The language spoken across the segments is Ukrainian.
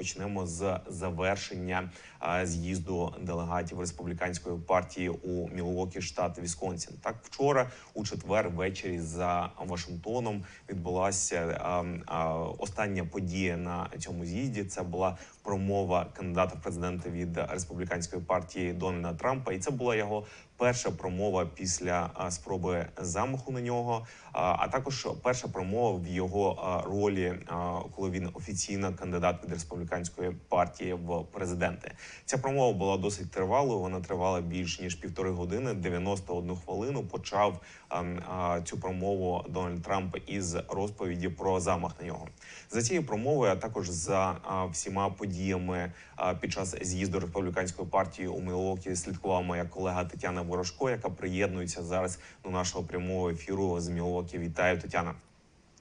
почнемо з завершення з'їзду делегатів республіканської партії у Мілуокі, штат Вісконсін. Так, вчора у четвер ввечері за Вашингтоном відбулася остання подія на цьому з'їзді. Це була промова кандидата в президенти від республіканської партії Дональда Трампа, і це була його перша промова після спроби замаху на нього. А, також перша промова в його ролі, коли він офіційно кандидат від республіканської партії в президенти. Ця промова була досить тривалою. Вона тривала більш ніж півтори години, 91 хвилину. Почав а, цю промову Дональд Трамп із розповіді про замах на нього. За цією промовою, а також за всіма подіями а, під час з'їзду республіканської партії у Мілокі слідкувала моя колега Тетяна Ворожко, яка приєднується зараз до нашого прямого ефіру з Мілокі. Вітаю, Тетяна.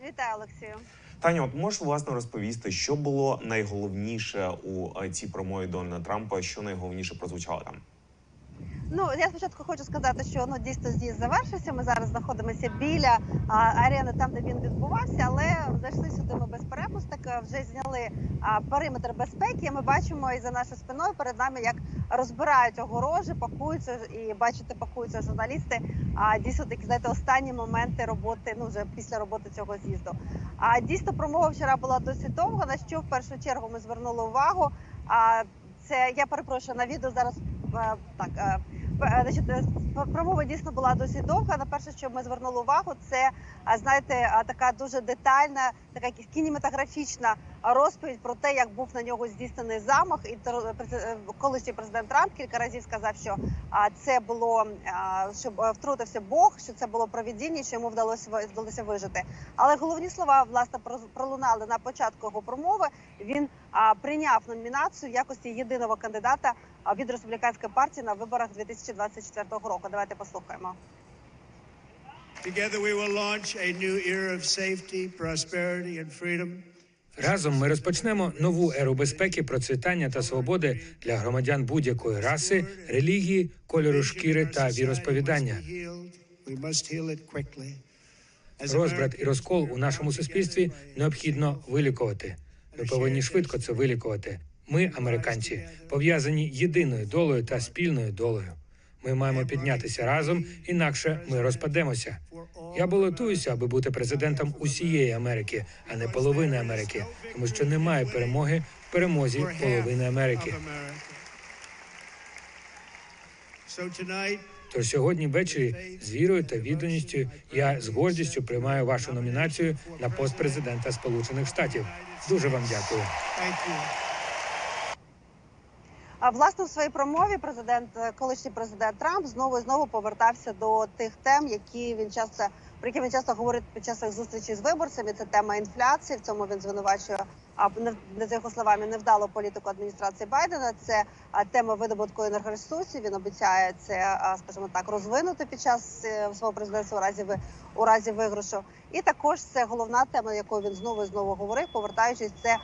Вітаю, Олексію. Таня, от можеш власне розповісти, що було найголовніше у е, цій промові Дональда Трампа, що найголовніше прозвучало там? Ну я спочатку хочу сказати, що ну дійсно з'їзд завершився. Ми зараз знаходимося біля а, арени, там де він відбувався, але зайшли сюди ми без перепусток. Вже зняли а, периметр безпеки. Ми бачимо і за нашою спиною перед нами, як розбирають огорожі, пакуються і бачите, пакуються журналісти. А дійсно такі знаєте, останні моменти роботи. Ну вже після роботи цього з'їзду. А дійсно промова вчора була досить довга. На що в першу чергу ми звернули увагу. А це я перепрошую на відео зараз. е, Так, Е, Значить, е, промова дійсно була досить довга. На перше, що ми звернули увагу, це знаєте, така дуже детальна, така кінематографічна розповідь про те, як був на нього здійснений замах. І е, колишній президент Трамп кілька разів сказав, що це було щоб е, втрутився Бог, що це було провідіння, що йому вдалося вдалося вижити. Але головні слова власне про- пролунали на початку його промови. Він прийняв номінацію в якості єдиного кандидата від республіканської партії на виборах 2024 року. Давайте послухаємо. Together we will launch a new era of safety, prosperity, and freedom. Разом ми розпочнемо нову еру безпеки, процвітання та свободи для громадян будь-якої раси, релігії, кольору шкіри та віросповідання. Розбрат і розкол у нашому суспільстві необхідно вилікувати. Ми повинні швидко це вилікувати. Ми, американці, пов'язані єдиною долею та спільною долею. Ми маємо піднятися разом, інакше ми розпадемося. Я балотуюся, аби бути президентом усієї Америки, а не половини Америки, тому що немає перемоги в перемозі половини Америки. Тож сьогодні ввечері з вірою та відданістю я з гордістю приймаю вашу номінацію на пост президента Сполучених Штатів. Дуже вам дякую. А власне в своїй промові президент, е, колишній президент Трамп знову і знову повертався до тих тем, які він часто про які він часто говорить під час своїх зустрічей з виборцями. Це тема інфляції. В цьому він звинувачує не за його словами невдалу політику адміністрації Байдена. Це тема видобутку енергоресурсів. Він обіцяє це, скажімо так, розвинути під час е, свого президентства у разі у разі виграшу. І також це головна тема, якою він знову і знову говорив, повертаючись це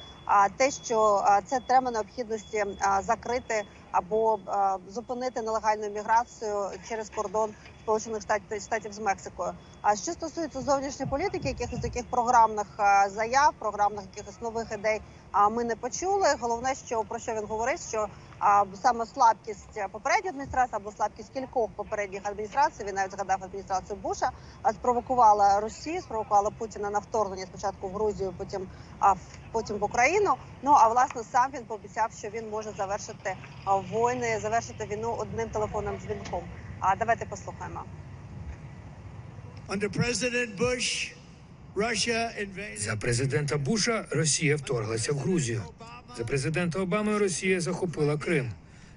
те, що це тема необхідності закрити або а, зупинити нелегальну міграцію через кордон Сполучених Штатів Штатів з Мексикою. А що стосується зовнішньої політики, якихось таких програмних а, заяв, програмних якихось нових ідей, а ми не почули. Головне, що про що він говорив, що а, саме слабкість попередньої адміністрації або слабкість кількох попередніх адміністрацій, він навіть згадав адміністрацію Буша, а, спровокувала Росію, спровокувала Путіна на вторгнення спочатку в Грузію, потім а потім в Україну. Ну а власне сам він пообіцяв, що він може завершити а, війни, завершити війну одним телефонним дзвінком. А давайте послухаємо. Under President Bush. За президента Буша Росія вторглася в Грузію. За президента Обами Росія захопила Крим.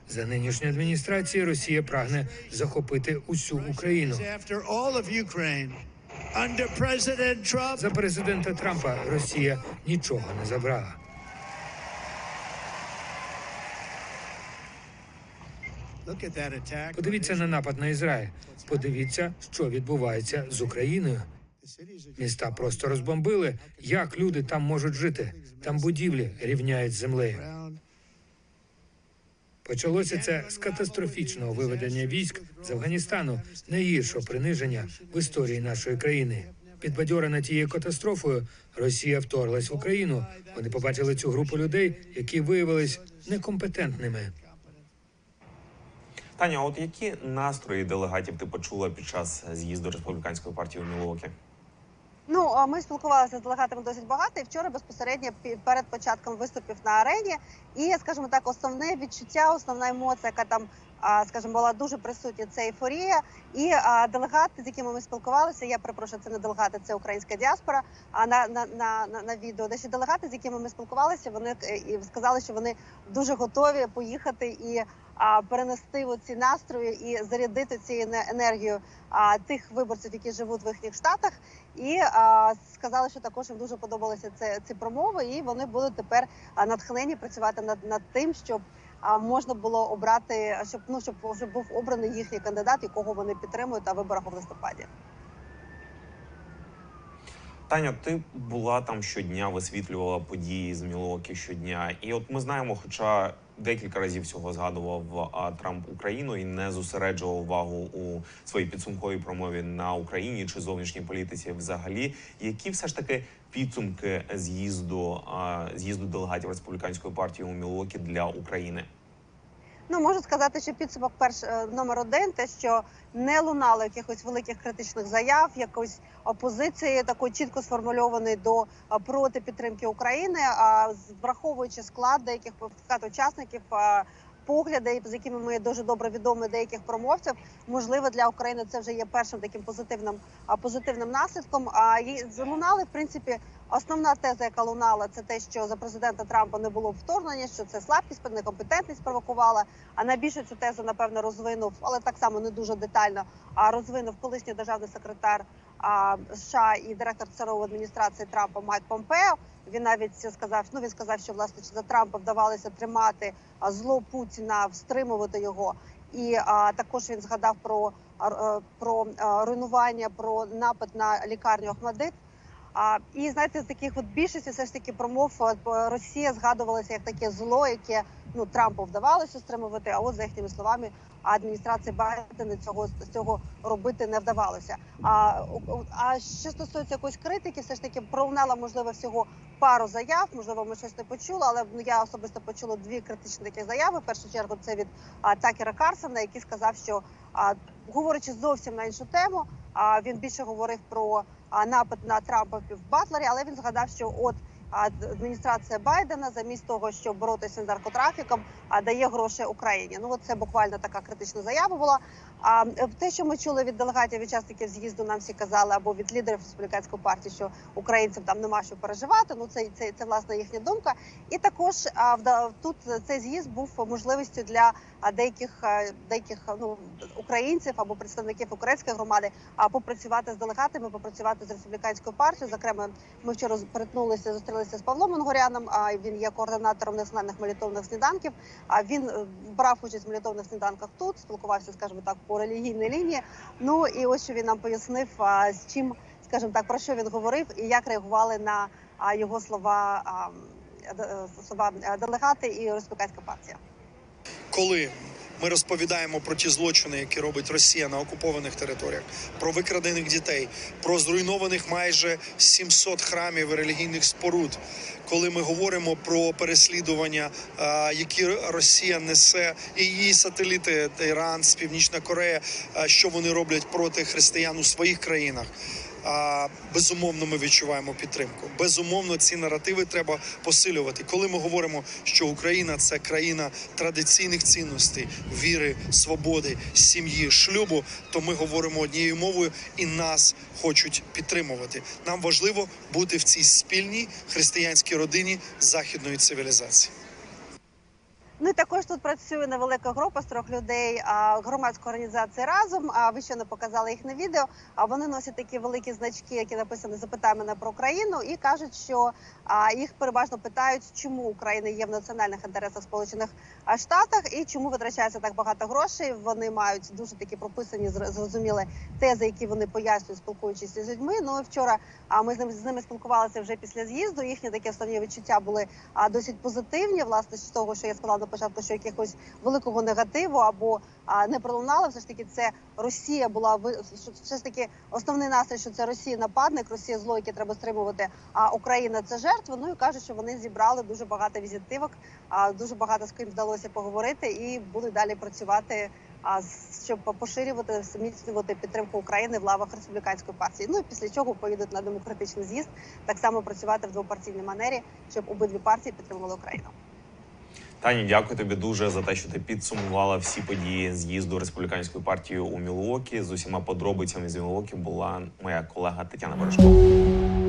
За нинішньої адміністрації Росія прагне захопити усю Україну. За президента Трампа Росія нічого не забрала. Подивіться на напад на Ізраїль. Подивіться, що відбувається з Україною. Міста просто розбомбили. Як люди там можуть жити? Там будівлі рівняють з землею. Почалося це з катастрофічного виведення військ з Афганістану, найгіршого приниження в історії нашої країни. Підбадьорена тією катастрофою, Росія вторглась в Україну. Вони побачили цю групу людей, які виявились некомпетентними. Таня, от які настрої делегатів ти почула під час з'їзду республіканської партії у Мілуокі? Ну ми спілкувалися з делегатами досить багато. І вчора безпосередньо перед початком виступів на арені. І скажімо так, основне відчуття, основна емоція, яка там. Скажімо, була дуже присутня це ейфорія, і делегати, з якими ми спілкувалися, я перепрошую, це не делегати, це українська діаспора. А на на, на, на, на відео, де ще делегати, з якими ми спілкувалися, вони е, і сказали, що вони дуже готові поїхати і перенести ці настрої і зарядити цією ене- енергією а, тих виборців, які живуть в їхніх штатах. І а, сказали, що також їм дуже подобалися це ці промови, і вони будуть тепер натхнені працювати над, над тим, щоб можна було обрати, щоб ну щоб вже був обраний їхній кандидат, якого вони підтримують на виборах у листопаді. Таня, ти була там щодня, висвітлювала події з Мілуокі щодня. І от ми знаємо, хоча декілька разів цього згадував а, Трамп Україну і не зосереджував увагу у своїй підсумковій промові на Україні чи зовнішній політиці взагалі. Які все ж таки підсумки з'їзду з'їзду делегатів республіканської партії у Мілуокі для України? Ну можу сказати, що підсумок перш е, номер один, те, що не лунало якихось великих критичних заяв, якоїсь опозиції такої чітко сформульованої до проти підтримки України. А враховуючи склад деяких склад учасників. Погляди, з якими ми дуже добре відомі деяких промовців, можливо, для України це вже є першим таким позитивним позитивним наслідком. А і залунали, в принципі, основна теза, яка лунала, це те, що за президента Трампа не було вторгнення, що це слабкість, некомпетентність провокувала. А найбільше цю тезу напевно розвинув, але так само не дуже детально. А розвинув колишній державний секретар США і директор ЦРУ адміністрації Трампа Майк Помпео. Він навіть сказав, ну він сказав, що власне за Трампа вдавалося тримати зло Путіна, встримувати його. І а, також він згадав про, про руйнування, про напад на лікарню Ахмадит. І знаєте, з таких от більшості все ж таки промов е, Росія згадувалася як таке зло, яке ну Трампу вдавалося стримувати. А от за їхніми словами, адміністрації Байдена цього цього робити не вдавалося. А а що стосується якоїсь критики, все ж таки пролунала можливо всього пару заяв. Можливо, ми щось не почули, але ну, я особисто почула дві критичні такі заяви. В першу чергу це від а, Такера Карсона, який сказав, що а, говорячи зовсім на іншу тему, а він більше говорив про напад на Трампа в Батлері, але він згадав, що от адміністрація Байдена замість того, щоб боротися з наркотрафіком, дає гроші Україні. Ну от це буквально така критична заява була. А е, те, що ми чули від делегатів учасників з'їзду, нам всі казали, або від лідерів республіканської партії, що українцям там нема що переживати. Ну це це, це власне їхня думка. І також а, тут цей з'їзд був можливістю для деяких деяких ну українців або представників української громади а попрацювати з делегатами, попрацювати з республіканською партією. Зокрема, ми вчора перетнулися, зустрілися з Павлом Монгоряном. А він є координатором національних молитовних сніданків. А він е, брав участь в молитовних сніданках тут, спілкувався, скажімо так, по релігійній лінії. Ну і ось що він нам пояснив, з чим, скажімо так, про що він говорив і як реагували на його слова, а, е, слова е, делегати і республіканська партія. коли ми розповідаємо про ті злочини, які робить Росія на окупованих територіях, про викрадених дітей, про зруйнованих майже 700 храмів і релігійних споруд, коли ми говоримо про переслідування, які Росія несе, і її сателіти Іран, Північна Корея, що вони роблять проти християн у своїх країнах. А, безумовно, ми відчуваємо підтримку. Безумовно, ці наративи треба посилювати. Коли ми говоримо, що Україна це країна традиційних цінностей, віри, свободи, сім'ї, шлюбу, то ми говоримо однією мовою і нас хочуть підтримувати. Нам важливо бути в цій спільній християнській родині західної цивілізації. Ну і також тут працює невелика група з трьох людей громадської організації разом. А ви ще не показали їх на відео. А вони носять такі великі значки, які написані Запитай мене про Україну, і кажуть, що їх переважно питають, чому Україна є в національних інтересах Сполучених Штатах і чому витрачається так багато грошей. Вони мають дуже такі прописані зр- зрозуміли тези, які вони пояснюють, спілкуючись з людьми. Ну і вчора а ми з ними з ними спілкувалися вже після з'їзду. Їхні такі основні відчуття були досить позитивні. Власне з того, що я сказала на початку, що якихось великого негативу або а, не пролунало. Все ж таки, це Росія була що все ж таки основний настрій, що це Росія нападник, Росія зло, яке треба стримувати. А Україна це жертва. Ну і кажуть, що вони зібрали дуже багато візитивок, а дуже багато з ким вдалося поговорити, і будуть далі працювати. А щоб поширювати зміцнювати підтримку України в лавах республіканської партії. Ну і після чого поїдуть на демократичний з'їзд, так само працювати в двопартійній манері, щоб обидві партії підтримували Україну. Тані, дякую тобі дуже за те, що ти підсумувала всі події з'їзду республіканської партії у Мілуокі. З усіма подробицями з Мілуокі була моя колега Тетяна Бережкова.